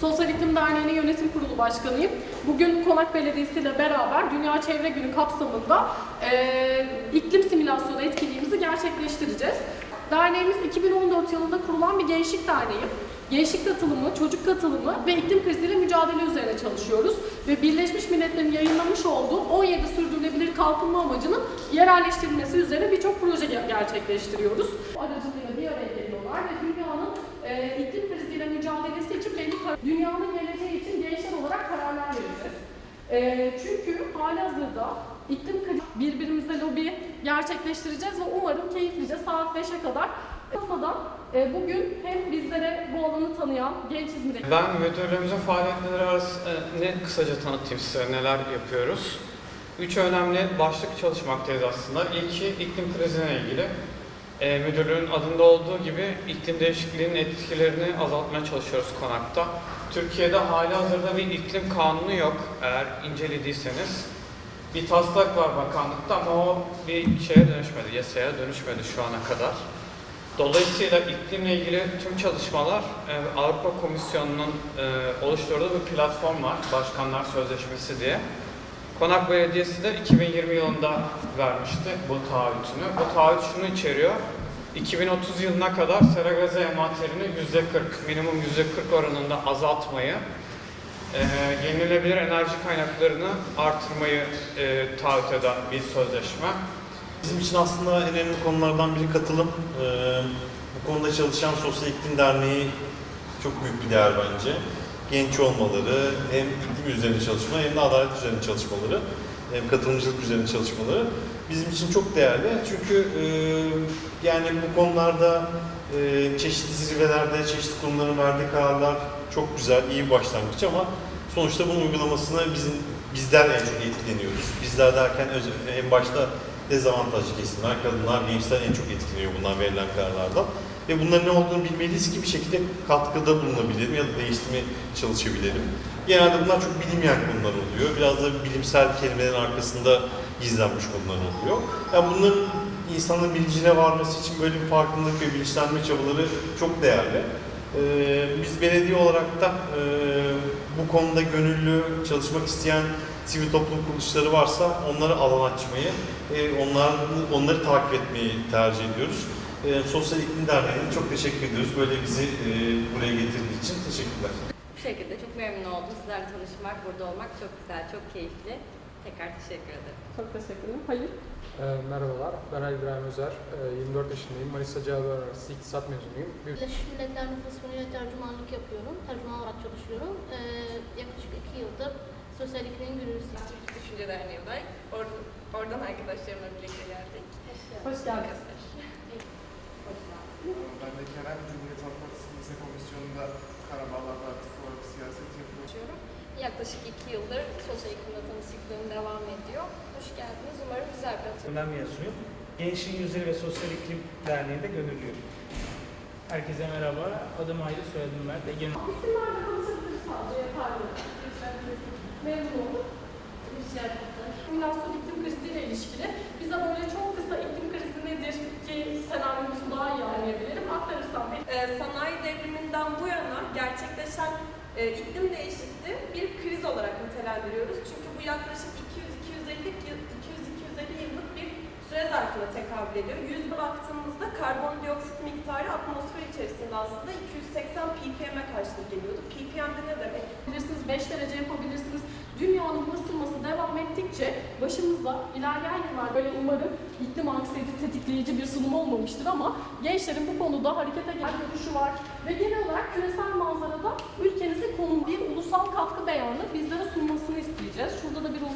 Sosyal İklim Derneği'nin yönetim kurulu başkanıyım. Bugün Konak Belediyesi ile beraber Dünya Çevre Günü kapsamında e, iklim simülasyonu etkinliğimizi gerçekleştireceğiz. Derneğimiz 2014 yılında kurulan bir gençlik derneği. Gençlik katılımı, çocuk katılımı ve iklim kriziyle mücadele üzerine çalışıyoruz. Ve Birleşmiş Milletler'in yayınlamış olduğu 17 sürdürülebilir kalkınma amacının yerelleştirilmesi üzerine birçok proje ger- gerçekleştiriyoruz. Aracılığıyla bir araya geliyorlar ve dünyanın e, iklim kriziyle mücadelesi için belli dünyanın geleceği için gençler olarak kararlar vereceğiz. E, çünkü halihazırda iklim krizi birbirimizle lobi gerçekleştireceğiz ve umarım keyiflice saat 5'e kadar Olmadan e, bugün hem bizlere bu alanı tanıyan genç İzmir'e Ben müdürlüğümüzün faaliyetleri arasında ne kısaca tanıtayım size neler yapıyoruz. Üç önemli başlık çalışmaktayız aslında. İlki iklim krizine ilgili. E, müdürlüğün adında olduğu gibi iklim değişikliğinin etkilerini azaltmaya çalışıyoruz konakta. Türkiye'de hali hazırda bir iklim kanunu yok eğer incelediyseniz. Bir taslak var bakanlıkta ama o bir şeye dönüşmedi, yasaya dönüşmedi şu ana kadar. Dolayısıyla iklimle ilgili tüm çalışmalar e, Avrupa Komisyonu'nun e, oluşturduğu bir platform var, Başkanlar Sözleşmesi diye. Konak Belediyesi de 2020 yılında vermişti bu taahhütünü. Bu taahhüt şunu içeriyor. 2030 yılına kadar sera gazı envanterini %40, minimum %40 oranında azaltmayı, e, yenilenebilir enerji kaynaklarını artırmayı e, taahhüt eden bir sözleşme. Bizim için aslında en önemli konulardan biri katılım. Ee, bu konuda çalışan Sosyal İklim Derneği çok büyük bir değer bence. Genç olmaları, hem iklim üzerine çalışma hem de adalet üzerine çalışmaları, hem katılımcılık üzerine çalışmaları bizim için çok değerli. Çünkü e, yani bu konularda e, çeşitli zirvelerde, çeşitli konuların verdiği kararlar çok güzel, iyi bir başlangıç ama sonuçta bunun uygulamasına bizim bizler en çok etkileniyoruz. Bizler derken öz- en başta dezavantajlı kesimler, kadınlar, gençler en çok etkileniyor bundan verilen kararlardan. Ve bunların ne olduğunu bilmeliyiz ki bir şekilde katkıda bulunabilelim ya da değiştirmeye çalışabilelim. Genelde bunlar çok bilinmeyen konular oluyor. Biraz da bilimsel kelimelerin arkasında gizlenmiş konular oluyor. Yani bunların insanın bilincine varması için böyle bir farkındalık ve bilinçlenme çabaları çok değerli. Ee, biz belediye olarak da e, bu konuda gönüllü çalışmak isteyen sivil toplum kuruluşları varsa onlara alan açmayı, e, onlar, onları takip etmeyi tercih ediyoruz. E, Sosyal İklim Derneği'ne çok teşekkür ediyoruz. Böyle bizi e, buraya getirdiği için teşekkürler. Bu şekilde çok memnun oldum. Sizlerle tanışmak, burada olmak çok güzel, çok keyifli. Tekrar teşekkür ederim. çok teşekkür ederim. Hayır. Ee, merhabalar, ben Ali İbrahim Özer, Ee, 24 yaşındayım, Manisa Cevher Arası İktisat mezunuyum. Bir Birleşmiş Milletler Nüfus tercümanlık yapıyorum. Tercüman olarak çalışıyorum. Ee, yaklaşık iki yıldır sosyal iklim gönüllüsü. Türk Düşünce Derneği'nden. Or- oradan arkadaşlarımla birlikte geldik. Hoş geldiniz. Ben de Kerem Cumhuriyet Halk Partisi Lise Komisyonu'nda Karabağlar Partisi olarak siyaset yapıyorum. Yaklaşık iki yıldır sosyal iklimle tanışıklığım devam ediyor. Hoş geldiniz. Umarım güzel bir atölye Ben mezunuyum. Gençliğin Yüzleri ve Sosyal İklim Derneği'nde gönüllüyüm. Herkese merhaba. Adım Hayri, soyadım Mert. Ege'nin İsimlerle konuşabiliriz sadece yeterli. Memnun oldum. Simülasyon iklim kriziyle ilişkili. Bize böyle çok kısa iklim krizi nedir ki senaryomuzu daha iyi anlayabilirim. Aktarırsam Ee, sanayi devriminden bu yana gerçekleşen e, iklim değişikliği bir kriz olarak nitelendiriyoruz. Çünkü bu yaklaşık 200-250 yıl, 200-250 yıllık bir süre zarfına tekabül ediyor. Yüzde baktığımızda karbondioksit miktarı atmosfer içerisinde aslında 280 ppm'e karşılık geliyordu. ppm de ne demek? yapabilirsiniz, 5 derece yapabilirsiniz. Dünyanın devam ettikçe başımıza ilerleyen yıllar böyle umarım iklim anksiyeti tetikleyici bir sunum olmamıştır ama gençlerin bu konuda harekete gelen görüşü var. Ve genel olarak küresel manzarada ülkenizin konum bir ulusal katkı beyanı bizlere sunmasını isteyeceğiz. Şurada da bir ulusal